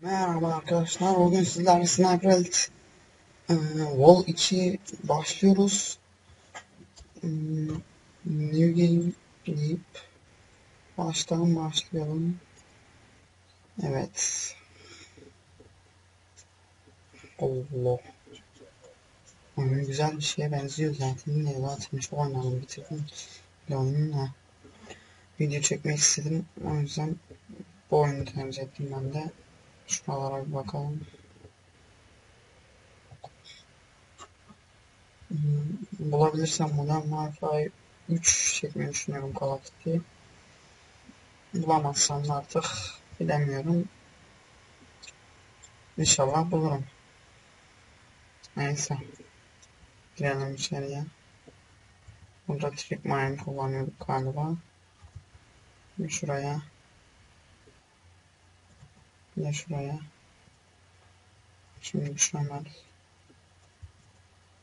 Merhaba arkadaşlar, bugün sizlerle Sniper Elite e, Wall 2 başlıyoruz. E, New Game deyip baştan başlayalım. Evet. Allah. Oyun güzel bir şeye benziyor zaten. Ne zaten çok oynadım bitirdim. Oyunla video çekmek istedim. O yüzden bu oyunu tercih ettim ben de. Şuralara bir bakalım. Hmm, Bulabilirsem Modern Warfare 3 çekmeyi düşünüyorum Call of Duty. Bulamazsam da artık bilemiyorum. İnşallah bulurum. Neyse. Girelim içeriye. Burada trick mine kullanıyorduk galiba. Bir şuraya. Bir de şuraya. Şimdi şöyle.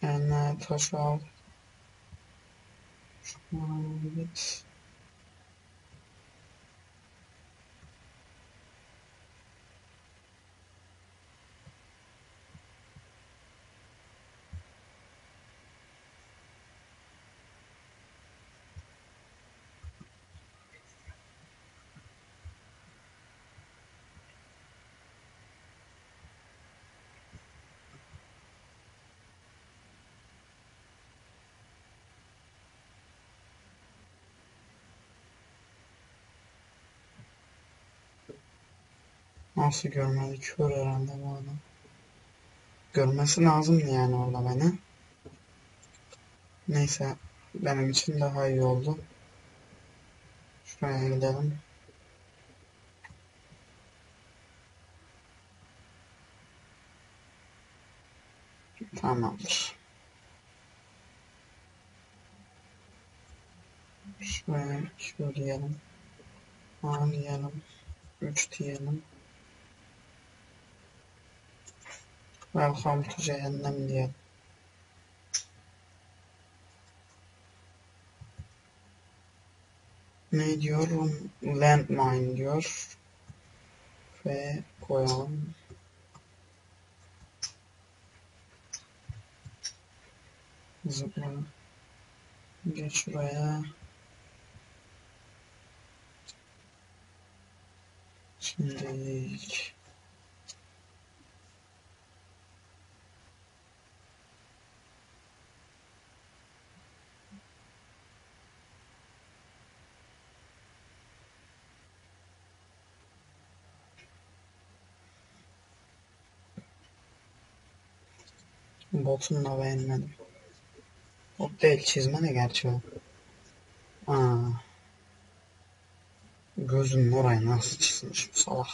Yani taş al. Şuna git. Nasıl görmedi? Kör herhalde bu adam. Görmesi lazımdı yani orada beni. Neyse. Benim için daha iyi oldu. Şuraya gidelim. Tamamdır. Şuraya Q diyelim. A diyelim. 3 diyelim. Welcome to cehennem diyelim. Ne diyor? Landmine diyor. Ve koyalım. Zıpla. Geç şuraya. Şimdi botunu da beğenmedim. Bot değil çizme ne gerçi o. Aa. Gözünün orayı nasıl çizmiş bu salak.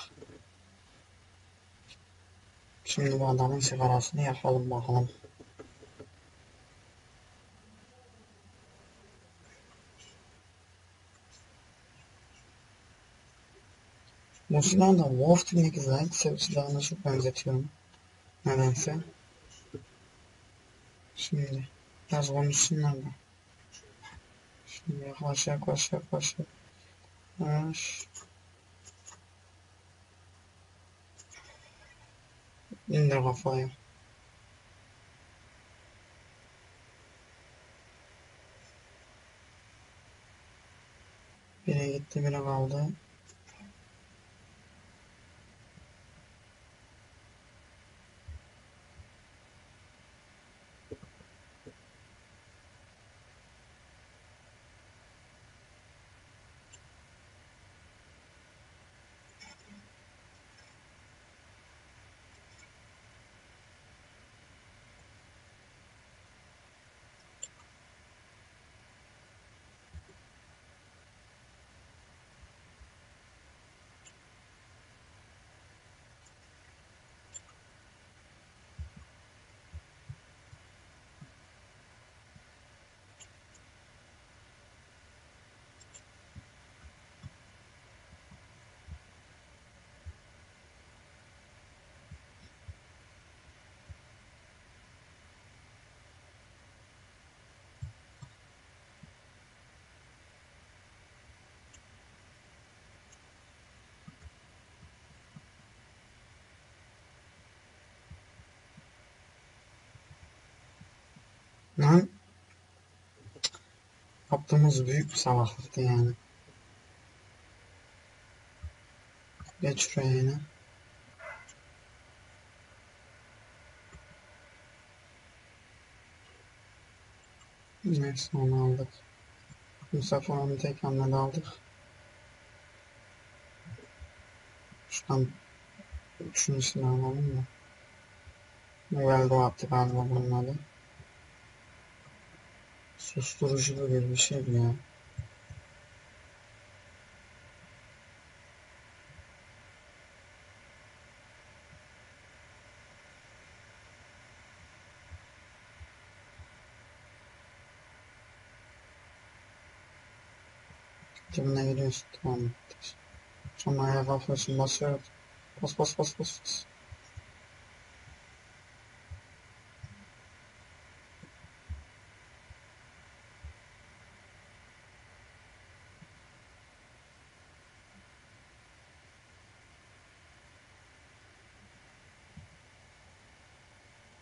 Şimdi bu adamın sigarasını yakalım bakalım. Bu silahı da Wolf Team'deki Zayt silahına çok benzetiyorum. Nedense. Şimdi biraz konuşsunlar da. Şimdi yaklaş yaklaş yaklaş. Yaklaş. İndir kafayı. Biri gitti biri kaldı. Lan yaptığımız büyük bir salaklıktı yani. Geç şuraya yine. Neyse onu aldık. Sefer onu tek hamlede aldık. Şuradan üçüncüsünü alalım mı? Noveldo attı galiba bunun adı. Susturucu gibi bir şey bu ya. Cebine giriyorsun tamam. Sonra ayağa kalkıyorsun basıyor. Bas bas bas bas bas.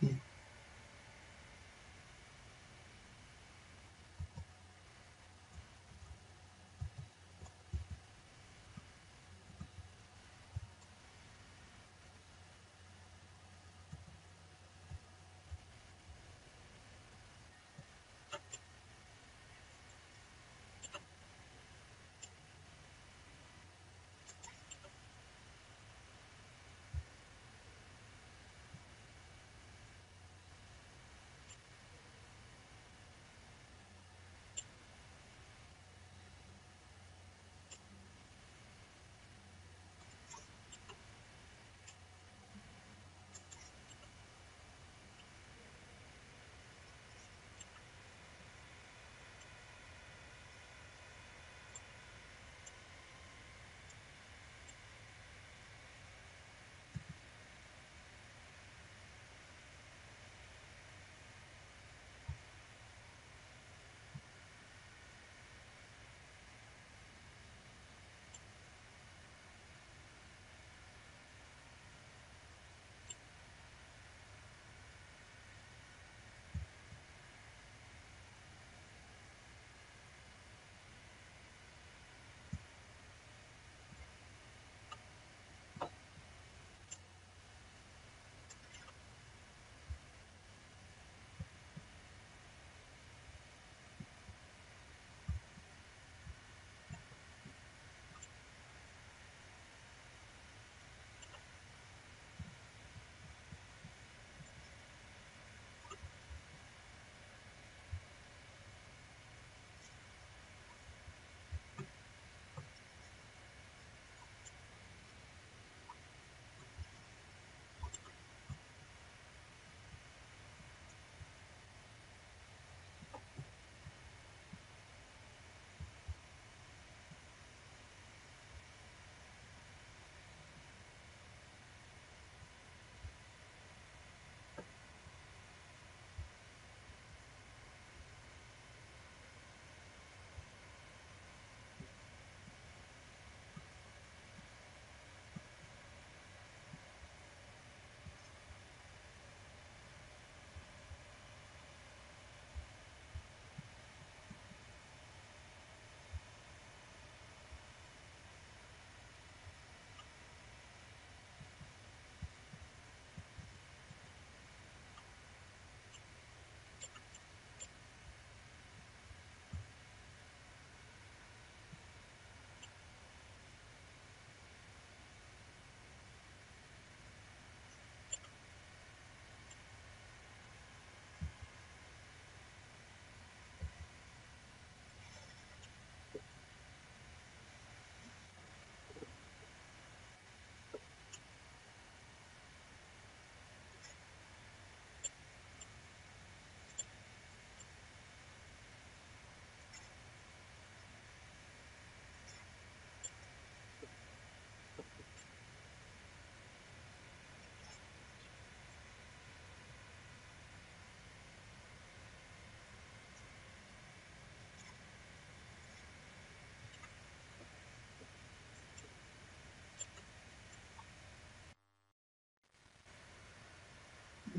Yeah.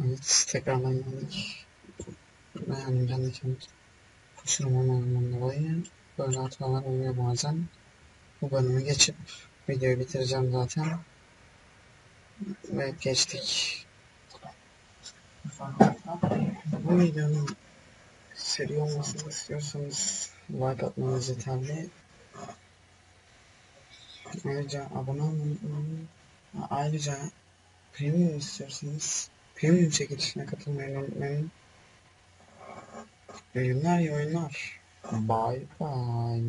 Evet, tekrardan ve yani kendi kusurum olmadığından dolayı böyle hatalar oluyor bazen. Bu bölümü geçip videoyu bitireceğim zaten. Ve geçtik. Bu videonun seri olmasını istiyorsanız like atmanız yeterli. Ayrıca abone olmayı. Ayrıca premium istiyorsanız premium çekilişine katılmayı unutmayın. İyi günler, iyi oyunlar. Bye bye.